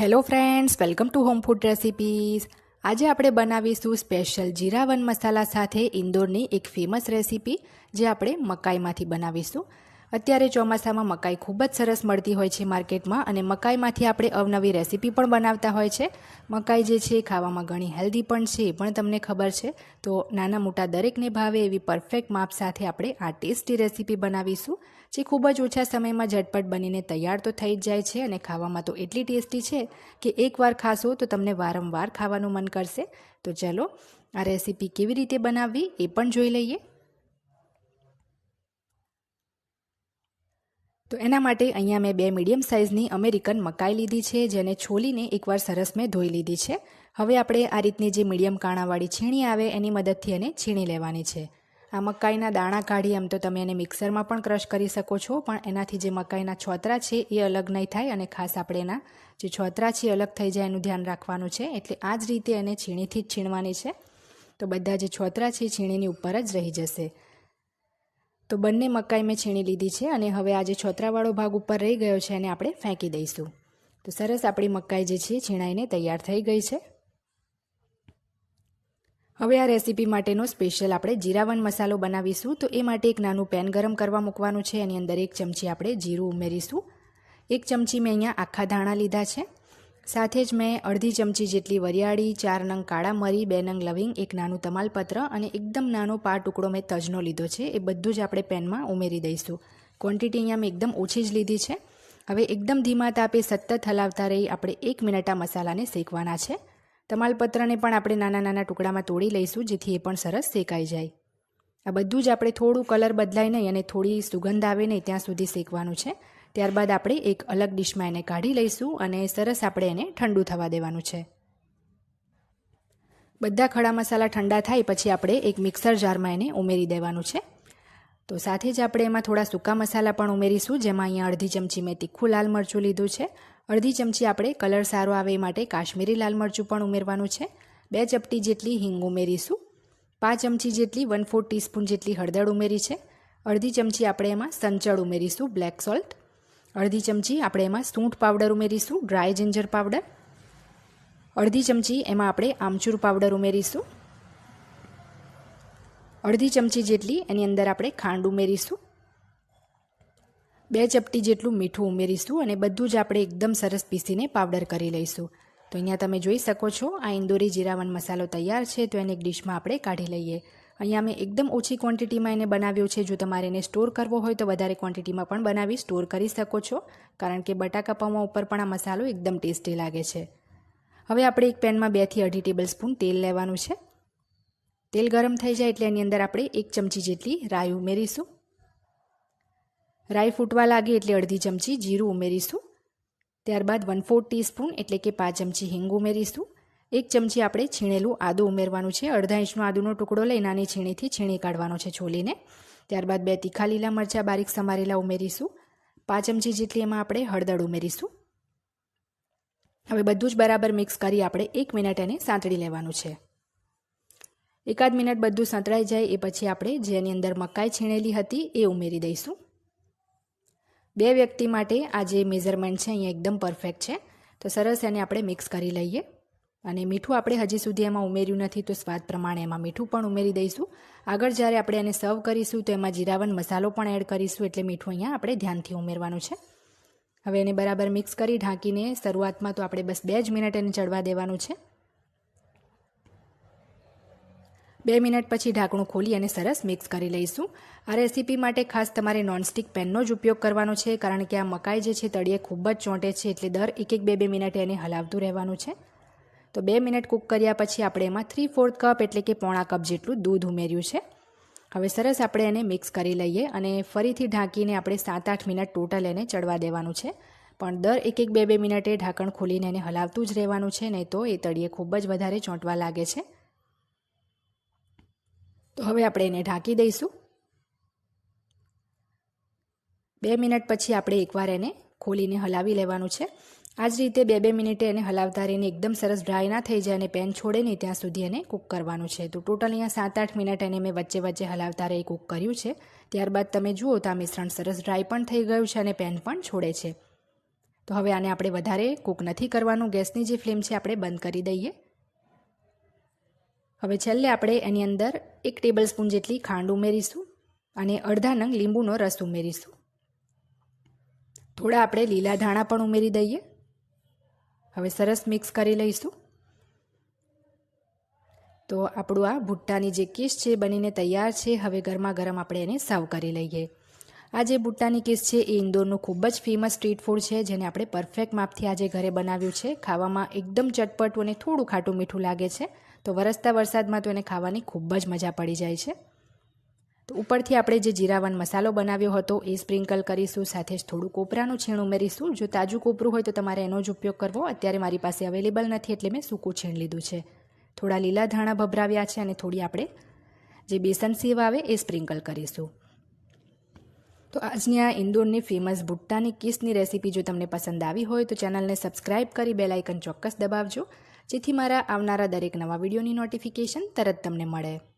Hello friends welcome to home food recipes આજે આપણે બનાવીશું સ્પેશિયલ જીરાવન મસાલા સાથે ઇન્દોરની એક ફેમસ રેસીપી જે આપણે મકાઈમાંથી બનાવીશું. અત્યારે ચોમાસામાં મકાઈ ખૂબ જ સરસ મળતી હોય છે માર્કેટમાં અને મકાઈમાંથી આપણે અવનવી રેસીપી પણ બનાવતા હોય છે. મકાઈ જે છે ખાવામાં ઘણી હેલ્ધી પણ છે એ પણ તમને ખબર છે. તો નાના મોટા દરેકને ભાવે એવી પરફેક્ટ માપ સાથે આપણે આ ટેસ્ટી રેસીપી બનાવીશું, જે ખૂબ જ ઓછા સમયમાં ઝટપટ બનીને તૈયાર તો થઈ જ જાય છે અને ખાવામાં તો એટલી ટેસ્ટી છે કે એકવાર ખાશો તો તમને વારંવાર ખાવાનું મન કરશે. તો ચલો, આ રેસીપી કેવી રીતે બનાવવી એ પણ જોઈ લઈએ. તો એના માટે અહીંયા મેં બે મીડિયમ સાઇઝની અમેરિકન મકાઈ લીધી છે, જેને છોલીને એકવાર સરસ મેં ધોઈ લીધી છે. હવે આપણે આ રીતની જે મીડિયમ કાણાવાળી છીણી આવે, એની મદદથી એને છીણી લેવાની છે. આ મકાઈના દાણા કાઢી એમ તો તમે એને મિક્સરમાં પણ ક્રશ કરી શકો છો, પણ એનાથી જે મકાઈના છોતરા છે એ અલગ નહીં થાય અને ખાસ આપણે એના જે છોતરા છે અલગ થઈ જાય એનું ધ્યાન રાખવાનું છે. એટલે આ જ રીતે એને છીણીથી જ છીણવાની છે. તો બધા જે છોતરા છે છીણીની ઉપર જ રહી જશે. તો બંને મકાઈ મેં છીણી લીધી છે અને હવે આ છોતરાવાળો ભાગ ઉપર રહી ગયો છે એને આપણે ફેંકી દઈશું. તો સરસ આપણી મકાઈ જે છે છીણાઈને તૈયાર થઈ ગઈ છે. હવે આ રેસીપી માટેનો સ્પેશિયલ આપણે જીરાવન મસાલો બનાવીશું. તો એ માટે એક નાનું પેન ગરમ કરવા મૂકવાનું છે. એની અંદર એક ચમચી આપણે જીરું ઉમેરીશું. એક ચમચી મેં અહીંયા આખા ધાણા લીધા છે. સાથે જ મેં અડધી ચમચી જેટલી વરિયાળી, ચાર નંગ કાળા મરી, બે નંગ લવિંગ, એક નાનું તમાલપત્ર અને એકદમ નાનો પા ટુકડો મેં તજનો લીધો છે. એ બધું જ આપણે પેનમાં ઉમેરી દઈશું. ક્વોન્ટિટી અહીંયા મેં એકદમ ઓછી જ લીધી છે. હવે એકદમ ધીમા તાપે સતત હલાવતા રહી આપણે એક મિનિટ આ મસાલાને શેકવાના છે. તમાલપત્રને પણ આપણે નાના નાના ટુકડામાં તોડી લઈશું, જેથી એ પણ સરસ શેકાઈ જાય. આ બધું જ આપણે થોડું કલર બદલાય નહીં અને થોડી સુગંધ આવે નહીં ત્યાં સુધી શેકવાનું છે. ત્યારબાદ આપણે એક અલગ ડિશમાં એને કાઢી લઈશું અને સરસ આપણે એને ઠંડુ થવા દેવાનું છે. બધા ખડા મસાલા ઠંડા થાય પછી આપણે એક મિક્સર જારમાં એને ઉમેરી દેવાનું છે. તો સાથે જ આપણે એમાં થોડા સૂકા મસાલા પણ ઉમેરીશું, જેમાં અહીંયા અડધી ચમચી મેં તીખું લાલ મરચું લીધું છે. અડધી ચમચી આપણે કલર સારો આવે એ માટે કાશ્મીરી લાલ મરચું પણ ઉમેરવાનું છે. બે ચપટી જેટલી હિંગ ઉમેરીશું. પાંચ ચમચી જેટલી વન ફોર ટીસ્પૂન જેટલી હળદર ઉમેરી છે. અડધી ચમચી આપણે એમાં સંચળ ઉમેરીશું, બ્લેક સોલ્ટ. અડધી ચમચી આપણે એમાં સૂંઠ પાવડર ઉમેરીશું ડ્રાય જિંજર પાવડર અડધી ચમચી એમાં આપણે આમચૂર પાવડર ઉમેરીશું. અડધી ચમચી જેટલી એની અંદર આપણે ખાંડ ઉમેરીશું. બે ચપટી જેટલું મીઠું ઉમેરીશું અને બધું જ આપણે એકદમ સરસ પીસીને પાવડર કરી લઈશું. તો અહીંયા તમે જોઈ શકો છો, આ ઇન્દોરી જીરાવન મસાલો તૈયાર છે, તો એને એક ડિશમાં આપણે કાઢી લઈએ. અહીંયા મેં એકદમ ઓછી ક્વોન્ટિટીમાં એને બનાવ્યો છે. જો તમારે એને સ્ટોર કરવો હોય તો વધારે ક્વોન્ટિટીમાં પણ બનાવી સ્ટોર કરી શકો છો. કારણ કે બટાકા પૌવા ઉપર પણ આ મસાલો એકદમ ટેસ્ટી લાગે છે. હવે આપણે એક પેનમાં બેથી અઢી ટેબલ સ્પૂન તેલ લેવાનું છે. તેલ ગરમ થઈ જાય એટલે એની અંદર આપણે એક ચમચી જેટલી રાઈ ઉમેરીશું. રાઈ ફૂટવા લાગે એટલે અડધી ચમચી જીરું ઉમેરીશું. ત્યારબાદ વન ફોર ટીસ્પૂન એટલે કે પાંચ ચમચી હિંગ ઉમેરીશું. એક ચમચી આપણે છીણેલું આદું ઉમેરવાનું છે. અડધા ઇંચનો આદુનો ટુકડો લઈ નાની છીણીથી છીણી કાઢવાનો છે છોલીને. ત્યારબાદ બે તીખા લીલા મરચાં બારીક સમારેલા ઉમેરીશું. પાંચ ચમચી જેટલી એમાં આપણે હળદર ઉમેરીશું. હવે બધું જ બરાબર મિક્સ કરી આપણે એક મિનિટ એને સાંતળી લેવાનું છે. એકાદ મિનિટ બધું સંતળાઈ જાય એ પછી આપણે જેની અંદર મકાઈ છીણેલી હતી એ ઉમેરી દઈશું. બે વ્યક્તિ માટે આ જે મેઝરમેન્ટ છે અહીંયા એકદમ પરફેક્ટ છે. તો સરસ એને આપણે મિક્સ કરી લઈએ. અને મીઠું આપણે હજી સુધી એમાં ઉમેર્યું નથી, તો સ્વાદ પ્રમાણે એમાં મીઠું પણ ઉમેરી દઈશું. આગળ જ્યારે આપણે એને સર્વ કરીશું, તો એમાં જીરાવન મસાલો પણ એડ કરીશું, એટલે મીઠું અહીંયા આપણે ધ્યાનથી ઉમેરવાનું છે. હવે એને બરાબર મિક્સ કરી ઢાંકીને શરૂઆતમાં તો આપણે બસ બે જ મિનિટ એને ચડવા દેવાનું છે. બે મિનિટ પછી ઢાંકણું ખોલી અને સરસ મિક્સ કરી લઈશું. આ રેસીપી માટે ખાસ તમારે નોનસ્ટિક પેનનો જ ઉપયોગ કરવાનો છે, કારણ કે આ મકાઈ જે છે, તળિયે ખૂબ જ ચોંટે છે, એટલે દર એક એક બે બે મિનિટે એને હલાવતું રહેવાનું છે. તો બે મિનિટ કૂક કર્યા પછી આપણે એમાં થ્રી ફોર્થ કપ એટલે કે પોણા કપ જેટલું દૂધ ઉમેર્યું છે. હવે સરસ આપણે એને મિક્સ કરી લઈએ અને ફરીથી ઢાંકીને આપણે સાત આઠ મિનિટ ટોટલ એને ચડવા દેવાનું છે. પણ દર એક એક બે બે મિનિટે ઢાંકણ ખોલીને એને હલાવતું જ રહેવાનું છે, નહીં તો એ તળિયે ખૂબ જ વધારે ચોંટવા લાગે છે. તો હવે આપણે એને ઢાંકી દઈશું. બે મિનિટ પછી આપણે એકવાર એને ખોલીને હલાવી લેવાનું છે. આ જ રીતે બે બે મિનિટે એને હલાવતા રહીને એકદમ સરસ ડ્રાય ના થઈ જાય અને પેન છોડે નહીં ત્યાં સુધી એને કૂક કરવાનું છે. તો ટોટલ અહીંયા સાત આઠ મિનિટ એને મેં વચ્ચે વચ્ચે હલાવતા રહી કૂક કર્યું છે. ત્યારબાદ તમે જુઓ તો આ મિશ્રણ સરસ ડ્રાય પણ થઈ ગયું છે અને પેન પણ છોડે છે. તો હવે આને આપણે વધારે કૂક નથી કરવાનું. ગેસની જે ફ્લેમ છે આપણે બંધ કરી દઈએ. હવે છેલ્લે આપણે એની અંદર એક ટેબલ સ્પૂન જેટલી ખાંડ ઉમેરીશું અને અડધા નંગ લીંબુનો રસ ઉમેરીશું. થોડા આપણે લીલા ધાણા પણ ઉમેરી દઈએ. હવે સરસ મિક્સ કરી લઈશું. તો આપણું આ ભૂટ્ટાની જે કીસ છે બનીને તૈયાર છે. હવે ગરમા ગરમ આપણે એને સર્વ કરી લઈએ. આ જે ભૂટ્ટાની કીસ છે એ ઇન્દોરનું ખૂબ જ ફેમસ સ્ટ્રીટ ફૂડ છે, જેને આપણે પરફેક્ટ માપથી આજે ઘરે બનાવ્યું છે. ખાવામાં એકદમ ચટપટું અને થોડું ખાટું મીઠું લાગે છે. તો વરસતા વરસાદમાં તો એને ખાવાની ખૂબ જ મજા પડી જાય છે. ઉપરથી આપણે જે જીરાવન મસાલો બનાવ્યો હતો, એ સ્પ્રિંકલ કરીશું, સાથે જ થોડું કોપરાનું છીણ ઉમેરીશું. જો તાજું કોપરું હોય તો તમારે એનો જ ઉપયોગ કરવો, અત્યારે મારી પાસે અવેલેબલ નથી એટલે મેં સૂકું છીણ લીધું છે. થોડા લીલા ધાણા ભભરાવ્યા છે અને થોડી આપણે જે બેસન સેવ આવે, એ સ્પ્રિંકલ કરીશું. તો આજની આ ઇન્દોરની ફેમસ ભુટ્ટાની કિસની રેસીપી જો તમને પસંદ આવી હોય, તો ચેનલને સબસ્ક્રાઇબ કરી બેલાઇકન ચોક્કસ દબાવજો, જેથી મારા આવનારા દરેક નવા વિડીયોની નોટિફિકેશન તરત તમને મળે.